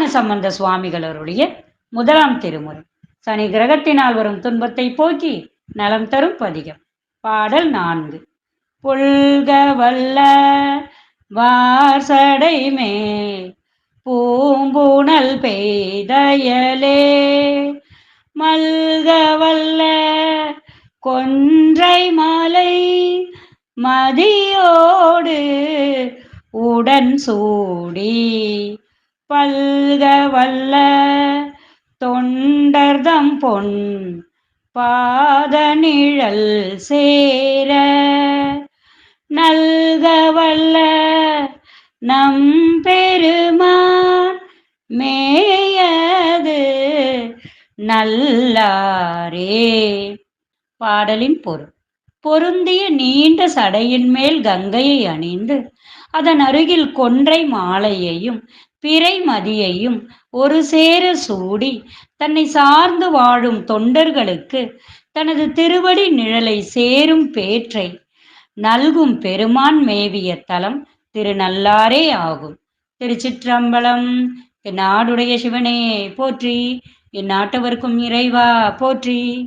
திருஞான சம்பந்த சுவாமிகள் அவருடைய முதலாம் திருமுறை. சனி கிரகத்தினால் வரும் துன்பத்தை போக்கி நலம் தரும் பதிகம். பாடல் நான்கு. புல்க வல்ல வாசடை மேல் பூம்புணல் பெய்தயலே. மல்க வல்ல கொன்றை மாலை மதியோடு உடன் சூடி பல்க வல்ல தொண்டர்தம் பொன் பாத நிழல் சேர நல்க வல்ல நம் பெருமான் மேயது நல்லாரே. பாடலின் பொருள். பொருந்திய நீண்ட சடையின் மேல் கங்கையை அணிந்து அதன் அருகில் கொன்றை மாலையையும் பிறை மதியையும் ஒரு சேர சூடி தன்னை சார்ந்து வாழும் தொண்டர்களுக்கு தனது திருவடி நிழலை சேரும் பேற்றை நல்கும் பெருமான் மேவிய தலம் திருநல்லாரே ஆகும். திருச்சிற்றம்பலம் என் நாடுடைய சிவனே போற்றி. என் நாட்டவர்க்கும் இறைவா போற்றி.